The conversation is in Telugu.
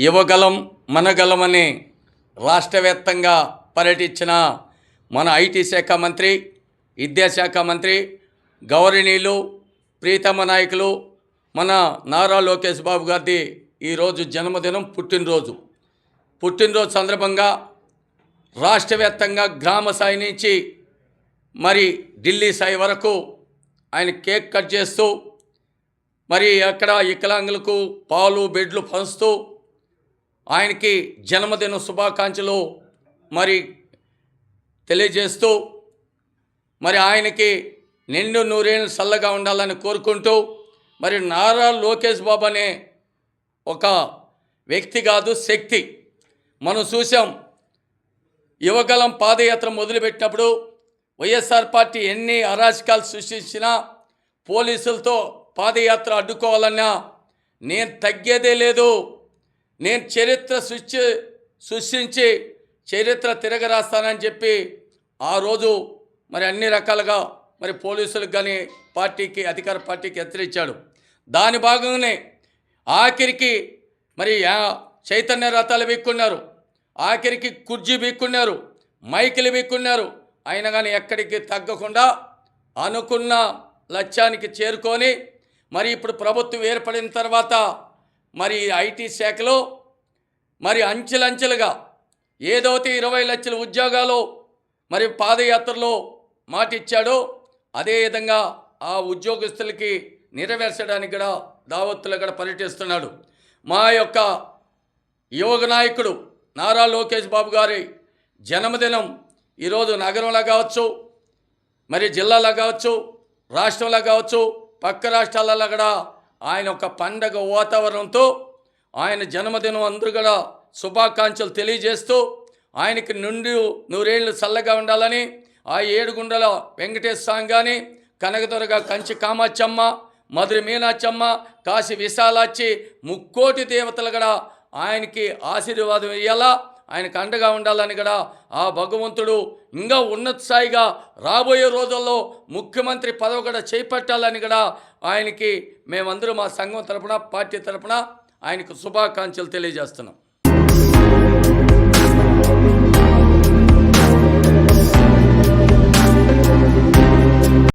యువగలం మనగలమని రాష్ట్రవ్యాప్తంగా పర్యటించిన మన ఐటీ శాఖ మంత్రి విద్యాశాఖ మంత్రి గౌరవనీయులు ప్రీతమ నాయకులు మన నారా లోకేష్ బాబు గారిది ఈరోజు జన్మదినం పుట్టినరోజు. పుట్టినరోజు సందర్భంగా రాష్ట్ర వ్యాప్తంగా గ్రామ స్థాయి నుంచి మరి ఢిల్లీ స్థాయి వరకు ఆయన కేక్ కట్ చేస్తూ మరి అక్కడ వికలాంగులకు పాలు బెడ్లు పంచుతూ ఆయనకి జన్మదిన శుభాకాంక్షలు మరి తెలియజేస్తూ మరి ఆయనకి నిండు నూరేళ్ళు చల్లగా ఉండాలని కోరుకుంటూ మరి నారా లోకేష్ బాబు అనే ఒక వ్యక్తి కాదు శక్తి. మనం చూసాం యువగలం పాదయాత్ర మొదలుపెట్టినప్పుడు వైఎస్ఆర్ పార్టీ ఎన్ని అరాచకాలు సృష్టించినా పోలీసులతో పాదయాత్ర అడ్డుకోవాలన్నా నేను తగ్గేదే లేదు. నేను చరిత్ర సృష్టి సృష్టించి చరిత్ర తిరగరాస్తానని చెప్పి ఆ రోజు మరి అన్ని రకాలుగా మరి పోలీసులకు కానీ పార్టీకి అధికార పార్టీకి హెచ్చరించాడు. దాని భాగంగానే ఆఖరికి మరి చైతన్య రథాలు వీక్కున్నారు. ఆఖరికి కుర్జీ వీక్కున్నారు. మైకులు వీక్కున్నారు. అయినా కానీ ఎక్కడికి తగ్గకుండా అనుకున్న లక్ష్యానికి చేరుకొని మరి ఇప్పుడు ప్రభుత్వం ఏర్పడిన తర్వాత మరి ఐటీ శాఖలో మరి అంచెలంచెలుగా ఏదైతే ఇరవై లక్షల ఉద్యోగాలు మరి పాదయాత్రలో మాటిచ్చాడో అదేవిధంగా ఆ ఉద్యోగస్తులకి నెరవేర్చడానికి కూడా దావత్తులు కూడా పర్యటిస్తున్నాడు. మా యొక్క యువక నాయకుడు నారా లోకేష్ బాబు గారి జన్మదినం ఈరోజు నగరంలో కావచ్చు మరి జిల్లాలో కావచ్చు రాష్ట్రంలో కావచ్చు పక్క రాష్ట్రాలలో కూడా ఆయన ఒక పండగ వాతావరణంతో ఆయన జన్మదినం అందరూ కూడా శుభాకాంక్షలు తెలియజేస్తూ ఆయనకి నుండి నూరేళ్ళు చల్లగా ఉండాలని ఆ ఏడుగుండల వెంకటేశ్వర స్వామి కానీ కనకదుర్గ కంచి కామాచమ్మ మధురి మీనాచమ్మ కాశీ విశాలాచి ముక్కోటి దేవతలు కూడా ఆయనకి ఆశీర్వాదం ఇయ్యాలా? ఆయనకు అండగా ఉండాలని కూడా ఆ భగవంతుడు ఇంకా ఉన్నత స్థాయిగా రాబోయే రోజుల్లో ముఖ్యమంత్రి పదవి కూడా చేపట్టాలని కూడా ఆయనకి మేమందరూ మా సంఘం తరపున పార్టీ తరపున ఆయనకు శుభాకాంక్షలు తెలియజేస్తున్నాం.